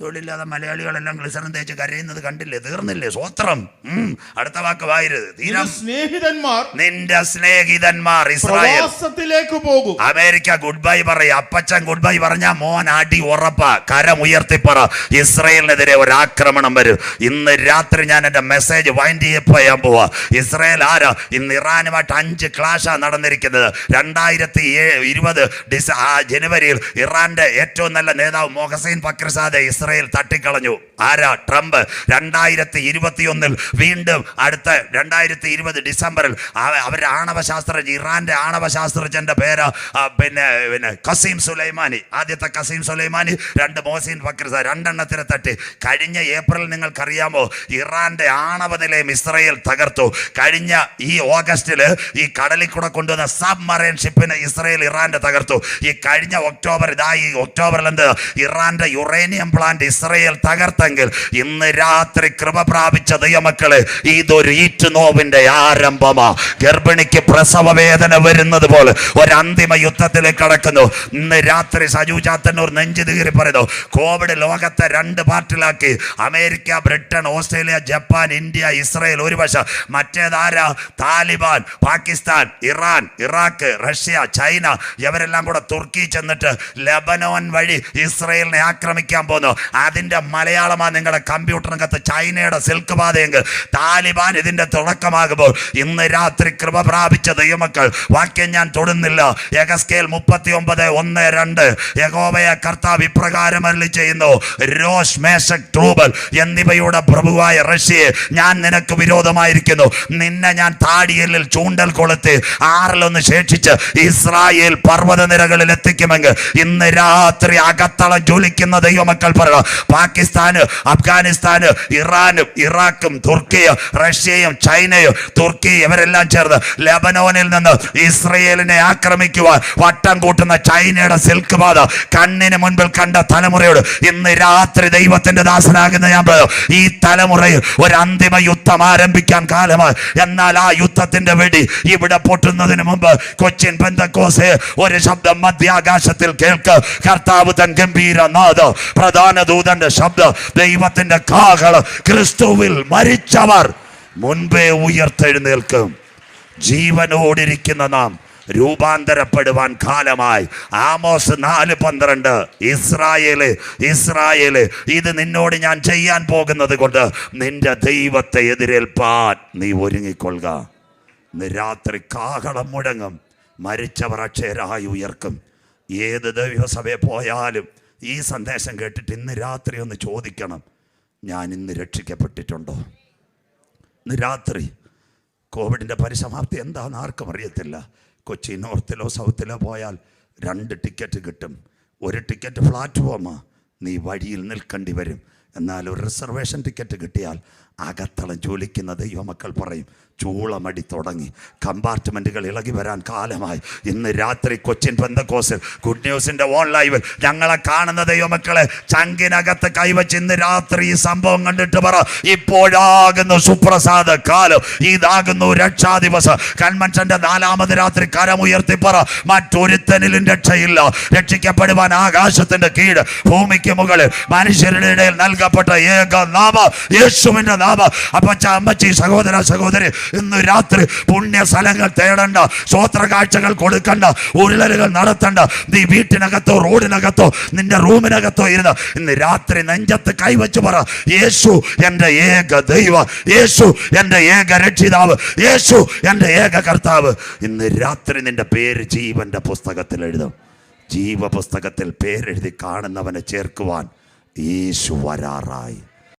തൊഴിലില്ലാതെ മലയാളികളെല്ലാം ഗ്ലിസറിൻ തേച്ച് കരയുന്നത് കണ്ടില്ലേ? തീർന്നില്ലേ? സ്വത്രം. അടുത്ത വാക്ക് വായരുത്. തീരാ സ്നേഹിതന്മാർ നിന്റെ സ്നേഹിതന്മാർ ഇസ്രായേലേക്ക് പോകും. അമേരിക്ക ഗുഡ് ബൈ പറയും. അപ്പച്ചൻ ഗുഡ് ബൈ പറഞ്ഞ മോൻ അടി ഉറപ്പ. കരം ഉയർത്തിപ്പറ. ഇസ്രയേലിനെതിരെ ഒരു ആക്രമണം വരും. ഇന്ന് രാത്രി ഞാൻ എന്റെ മെസ്സേജ് വൈൻഡ് ചെയ്യാൻ പോവാ. ഇസ്രയേൽ ആരാ? ഇന്ന് ഇറാനുമായിട്ട് അഞ്ച് ക്ലാഷാ നടന്നിരിക്കുന്നത്. രണ്ടായിരത്തി ഇരുപത് ഡിസ ജനുവരിയിൽ ഇറാന്റെ ഏറ്റവും നല്ല നേതാവ് മൊഹസൈൻ ഫക്രസാദെ ഇസ്രയേൽ തട്ടിക്കളഞ്ഞു. ആരാ? ട്രംപ്. രണ്ടായിരത്തി ഇരുപത്തിയൊന്നിൽ വീണ്ടും അടുത്ത രണ്ടായിരത്തി ഇരുപത് ഡിസംബറിൽ അവ- അവരുടെ ആണവ ശാസ്ത്രജ്ഞ ഇറാന്റെ ആണവ ശാസ്ത്രജ്ഞന്റെ പേര് പിന്നെ പിന്നെ കസീം സുലൈമാനി. ആദ്യത്തെ കസീം സുലൈമാനി രണ്ട് മോഹസിൻ ഫക്രസ രണ്ടെണ്ണത്തിനെ തട്ടി. കഴിഞ്ഞ ഏപ്രിൽ നിങ്ങൾക്കറിയാമോ? ഇറാന്റെ ആണവ നിലയം ഇസ്രയേൽ തകർത്തു. കഴിഞ്ഞ ഈ ഓഗസ്റ്റിൽ ഈ കടലിൽ കൂടെ കൊണ്ടുവന്ന സബ്മറൈൻ ഷിപ്പിനെ ഇസ്രയേൽ ഇറാന്റെ തകർത്തു. ഈ കഴിഞ്ഞ ഒക്ടോബർ ഇതാ ഈ ഒക്ടോബറിൽ എന്ത് ഇറാന്റെ യുറേനിയം പ്ലാന്റ് ഇസ്രയേൽ തകർത്തെങ്കിൽ ഇന്ന് രാത്രി കൃപ പ്രാപിച്ച ദൈവമക്കളെ ഇതൊരു ഈറ്റ് നോവിന്റെ ആരംഭമാ. ഗർഭിണിക്ക് പ്രസവ വേദന വരുന്നത് പോലെ ഒരു അന്തിമ യുദ്ധത്തിലേക്ക് കടക്കുന്നു. ഇന്ന് രാത്രി സജു ചാത്തന്നൂർ നെഞ്ചു തീറി പറയുന്നു കോവിഡ് ലോകത്തെ രണ്ട് പാർട്ടിലാക്കി. America Britain Australia Japan India Israel ഒരു വശം മറ്റേതാരാ? Taliban Pakistan Iran Iraq Russia China ഇവരെല്ലാം കൂടെ തുർക്കി ചെന്നിട്ട് ലെബനോൻ വഴി ഇസ്രയേലിനെ ആക്രമിക്കാൻ പോന്നു അതിന്റെ മലയാളമാണ് നിങ്ങളുടെ കമ്പ്യൂട്ടറിനകത്ത് ചൈനയുടെ സിൽക്ക് പാതയെങ്കിൽ താലിബാൻ ഇതിന്റെ തുടക്കമാകുമ്പോൾ ഇന്ന് രാത്രി കൃപ പ്രാപിച്ച ദൈവമക്കൾ വാക്യം ഞാൻ തൊടുന്നില്ല. യഗസ്കേൽ മുപ്പത്തി ഒമ്പത് ഒന്ന് രണ്ട്. യഗോബയ കർത്താവ് ഇപ്രകാരം അരളി ചെയ്യുന്നു രോഷ് മേശക് ട്രൂബൽ എന്നിവയുടെ പ്രഭുവായ റഷ്യയെ ഞാൻ നിനക്ക് വിരോധമായിരിക്കുന്നു. നിന്നെ ഞാൻ താടിയലിൽ ചൂണ്ടൽ കൊളുത്തി ആറിലൊന്ന് ശേഷിച്ച് ഇസ്രായേൽ പർവത നിരകളിൽ എത്തിക്കുമെങ്കിൽ ഇന്ന് രാത്രി അകത്തളം ജ്വലിക്കുന്ന ദൈവമക്കൾ പറയുക പാകിസ്ഥാന് അഫ്ഗാനിസ്ഥാന് ഇറാനും ഇറാഖും തുർക്കിയും റഷ്യയും ചൈനയും തുർക്കി ഇവരെല്ലാം ചേർന്ന് ലെബനോനിൽ നിന്ന് ഇസ്രയേലിനെ ആക്രമിക്കുവാൻ വട്ടം കൂട്ടുന്ന ചൈനയുടെ സിൽക്ക് പാത കണ്ണിന് മുൻപിൽ കണ്ട തലമുറയോട് ഇന്ന് രാത്രി ദൈവത്തിന്റെ ദാസനാകുന്ന ഞാൻ പറയും ഈ തലമുറയിൽ ഒരു അന്തിമ യുദ്ധം ആരംഭിക്കാൻ കാലമായി. എന്നാൽ ആ യുദ്ധത്തിന്റെ വെടി ഇവിടെ പൊട്ടുന്നതിന് മുമ്പ് കൊച്ചിൻ ബന്ധക്കോസെ ഒരു ശബ്ദം മധ്യാകാശത്തിൽ കേൾക്ക്. കർത്താവ് തൻ ഗംഭീര നാഥ പ്രധാന ദൂതന്റെ ശബ്ദം ദൈവത്തിന്റെ കാകൾ ക്രിസ്തുവിൽ മരിച്ചവർ മുൻപേ ഉയർത്തെഴുന്നേൽക്കും. ജീവനോടിരിക്കുന്ന നാം രൂപാന്തരപ്പെടുവാൻ കാലമായി. ആമോസ് നാല് പന്ത്രണ്ട്. ഇസ്രായേൽ ഇസ്രായേൽ ഇത് നിന്നോട് ഞാൻ ചെയ്യാൻ പോകുന്നത് കൊണ്ട് നിന്റെ ദൈവത്തെ എതിരേൽപ്പാൻ നീ ഒരുങ്ങിക്കൊള്ളുക. രാത്രി കാഹളം മുഴങ്ങും. മരിച്ചവർ അക്ഷയരായി ഉയർക്കും. ഏത് ദൈവസഭയെ പോയാലും ഈ സന്ദേശം കേട്ടിട്ട് ഇന്ന് രാത്രി ഒന്ന് ചോദിക്കണം. ഞാൻ ഇന്ന് രക്ഷിക്കപ്പെട്ടിട്ടുണ്ടോ? ഇന്ന് രാത്രി കോവിഡിന്റെ പരിസമാപ്തി എന്താണെന്ന് ആർക്കും അറിയത്തില്ല. കൊച്ചി നോർത്തിലോ സൗത്തിലോ പോയാൽ രണ്ട് ടിക്കറ്റ് കിട്ടും. ഒരു ടിക്കറ്റ് പ്ലാറ്റ്ഫോമാ നീ വഴിയിൽ നിൽക്കേണ്ടി വരും. എന്നാൽ ഒരു റിസർവേഷൻ ടിക്കറ്റ് കിട്ടിയാൽ അകത്തളം ജോലിക്കുന്ന ദൈവമക്കൾ പറയും ചൂളമടി തുടങ്ങി. കമ്പാർട്ട്മെന്റുകൾ ഇളകി വരാൻ കാലമായി. ഇന്ന് രാത്രി കൊച്ചിൻ ബന്ധക്കോസിൽ ഗുഡ് ന്യൂസിന്റെ ഓൺ ലൈവിൽ ഞങ്ങളെ കാണുന്ന ദൈവമക്കളെ ചങ്കിനകത്ത് കൈവച്ച് ഇന്ന് രാത്രി ഈ സംഭവം കണ്ടിട്ട് പറ. ഇപ്പോഴാകുന്നു സുപ്രസാദ കാലം. ഇതാകുന്നു രക്ഷാ ദിവസം. കൺവെൻഷന്റെ നാലാമത് രാത്രി കരമുയർത്തി പറ. മറ്റൊരുത്തനിലും രക്ഷയില്ല. രക്ഷിക്കപ്പെടുവാൻ ആകാശത്തിന്റെ കീഴ് ഭൂമിക്ക് മുകളിൽ മനുഷ്യരുടെ ഇടയിൽ നൽകപ്പെട്ട ഏക നാമ യേശുവിന്റെ നാമ. അപ്പച്ച അമ്മച്ചി സഹോദര സഹോദരി ഇന്ന് രാത്രി പുണ്യ സ്ഥലങ്ങൾ തേടണ്ട സ്വോത്ര കാഴ്ചകൾ കൊടുക്കണ്ട ഉരുളലുകൾ നടത്തണ്ട. നീ വീട്ടിനകത്തോ റോഡിനകത്തോ നിന്റെ റൂമിനകത്തോ ഇരുന്ന് ഇന്ന് രാത്രി നെഞ്ചത്ത് കൈവച്ച് പറ യേശു എന്റെ ഏക ദൈവ യേശു എന്റെ ഏക രക്ഷിതാവ് യേശു എന്റെ ഏക കർത്താവ്. ഇന്ന് രാത്രി നിന്റെ പേര് ജീവന്റെ പുസ്തകത്തിൽ എഴുതും. ജീവപുസ്തകത്തിൽ പേരെഴുതി കാണുന്നവനെ ചേർക്കുവാൻ യേശു വരാറായി.